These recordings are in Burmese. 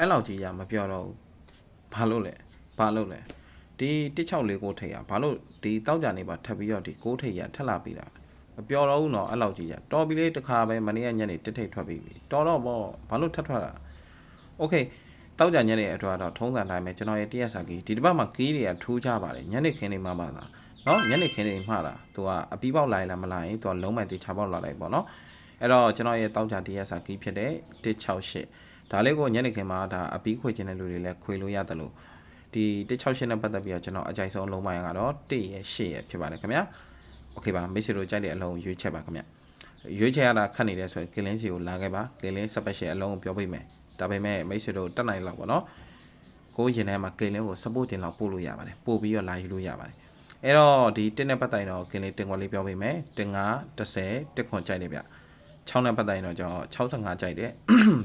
အဲ့လောက်ကြီးရမပြောတော့ဘူးဘာလို့လဲဘာလို့လဲဒီ164ကိုထိတ်ရဘာလို့ဒီတောက်ကြနေပါထပ်ပြီးတော့ဒီ6ထိတ်ရထက်လာပြီးတာမပြောတော့ဘူးနော်အဲ့လောက်ကြီးရတော်ပြီလေးတစ်ခါပဲမနေ့ကညနေတစ်ထိတ်ထွက်ပြီးပြီတော်တော့ပေါ့ဘာလို့ထပ်ထွက်တာโอเคတောက်ကြညနေအထွားတော့ထုံးစံတိုင်းပဲကျွန်တော်ရဲ့တရက်စာကီဒီတစ်ပတ်မှာကီးတွေကထူးကြပါတယ်ညနေခင်းနေမှပါလားနော်ညနေခင်းနေမှလားသူကအပီးပေါက်လာရင်လားမလာရင်သူကလုံးမဲ့တေချာပေါက်လာလိုက်ပေါ့နော်အဲ့တော့ကျွန်တော်ရဲ့တောက်ကြတရက်စာကီးဖြစ်တဲ့168 ဒါလေးကိုညနေခင်းမှာဒါအပီးခွေခြင်းတဲ့လူတွေလည်းခွေလို့ရတယ်လို့ဒီ168နဲ့ပတ်သက်ပြီးတော့ကျွန်တော်အကြိုက်ဆုံးအလုံးပိုင်းကတော့1ရဲ့8ရဲ့ဖြစ်ပါတယ်ခင်ဗျာโอเคပါမိတ်ဆွေတို့ကြိုက်တဲ့အလုံးရွေးချက်ပါခင်ဗျာရွေးချက်ရတာခက်နေတယ်ဆိုရင်ကလင်းစီကိုလာခဲ့ပါကလင်း special အလုံးကိုပြောပေးမယ်ဒါပေမဲ့မိတ်ဆွေတို့တက်နိုင်လောက်ပေါ့နော် ကိုရင်ထဲမှာကင်လင်းကို support တင်လောက်ပို့လို့ရပါတယ်ပို့ပြီးတော့လာယူလို့ရပါတယ်အဲ့တော့ဒီ1နဲ့ပတ်တိုင်တော့ကင်လင်းတင်ခွန်လေးပြောပေးမယ်တင်9 10တက်ခွန်ကြိုက်တယ်ဗျ 6နဲ့ပတ်တိုင်တော့ကျွန်တော်65ကြိုက်တယ်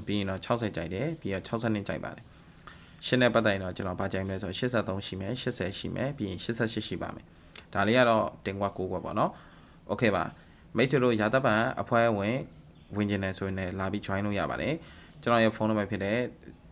ပြီးရင်တော့60ကြိုက်တယ်ပြီးတော့60နဲ့ကြိုက်ပါတယ်ရှင်းတဲ့ပတ်တိုင်တော့ကျွန်တော်ဗာကြိုက်မလဲဆို83ရှိမယ်80ရှိမယ်ပြီးရင်88ရှိပါမယ်ဒါလေးကတော့တင်ခွာ9ခွက်ပေါ့နော်โอเคပါမိတ်ဆွေတို့ရာသက်ပံအဖွဲဝင်ဝင်ကျင်တယ်ဆိုရင်လည်းလာပြီး join လို့ရပါတယ်ကျွန်တော်ရဲ့ဖုန်းနံပါတ်ဖြစ်တဲ့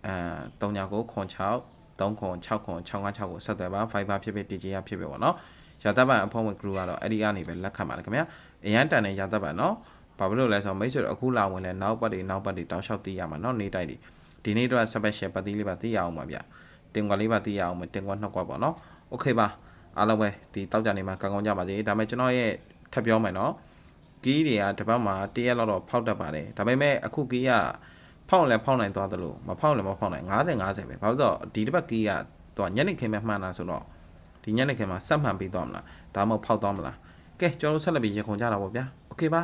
အဲ39ခွန်6 3ခွန်6ခွန်656ကိုဆက်သွယ်ပါ Fiber ဖြစ်ဖြစ် DJ ရဖြစ်ဖြစ်ပေါ့နော်ရာသက်ပံအဖုံးဝင် group ကတော့အဲ့ဒီကနေပဲလက်ခံပါတယ်ခင်ဗျာအရန်တန်တဲ့ရာသက်ပံနော် ဘာဖြစ်လို့လဲဆိုတော့မိတ်ဆွေတို့အခုလာဝင်လဲနောက်ပတ်တွေနောက်ပတ်တွေတောက်လျှောက်သိရမှာနော်နေတိုက်တွေဒီနေ့တော့ special ပတ်သီးလေးပါသိရအောင်ပါဗျတင်ကွာလေးပါသိရအောင်မတင်ကွာနှစ်ကွာပေါ့နော်โอเคပါအားလုံးပဲဒီတောက်ကြနေမှာကောင်းကောင်းကြပါစေဒါပေမဲ့ကျွန်တော်ရဲ့ထပ်ပြောမယ်နော်ကီးတွေကတစ်ပတ်မှာတရက်လောက်တော့ဖောက်တတ်ပါတယ်ဒါပေမဲ့အခုကီးက ဖောက်လည်းဖောက်နိုင်သွားသလိုမဖောက်လည်းမဖောက်နိုင်50 50ပဲဘာလို့လဲဆိုတော့ဒီတစ်ပတ်ကီးကသူကညနေခင်းပဲမှန်းတာဆိုတော့ဒီညနေခင်းမှာစက်မှန်ပြီးသွားမလားဒါမှမဟုတ်ဖောက်သွားမလားကဲကျွန်တော်တို့ဆက်လက်ပြီးရေခွန်ကြတာပေါ့ဗျာโอเคပါ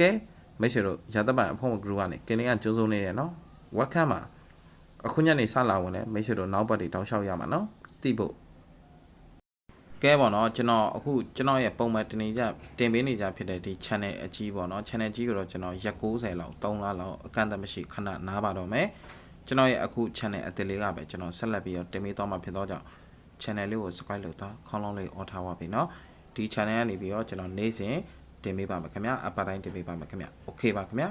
ကဲမိတ်ဆွေတို့ရသက်ပံအဖုံး group ကနေကင်းလေးကကျိုးစိုးနေတယ်နော် welcome ပါအခုညနေစလာဝင်လဲမိတ်ဆွေတို့နောက်ပတ်တွေတောင်းလျှောက်ရမှာနော်တိဖို့ကဲပေါ့နော်ကျွန်တော်အခုကျွန်တော်ရဲ့ပုံမှန်တင်နေကြတင်ပေးနေကြဖြစ်တဲ့ဒီ channel အကြီးပေါ့နော် channel ကြီးကိုတော့ကျွန်တော်ရက်60လောက်3လလောက်အကန့်အသတ်မရှိခဏနားပါတော့မယ်ကျွန်တော်ရဲ့အခု channel အသစ်လေးကပဲကျွန်တော်ဆက်လက်ပြီးတော့တင်ပေးသွားမှာဖြစ်တော့ကြောင့် channel လေးကို subscribe လုပ်တော့ခေါင်းလုံးလေး on ထားပါပြီเนาะဒီ channel ကနေပြီးတော့ကျွန်တော်နေ့စဉ် တင်ပေးပါမယ်ခင်ဗျာအပတ်တိုင်းတင်ပေးပါမယ်ခင်ဗျာ okay ပါခင်ဗျာ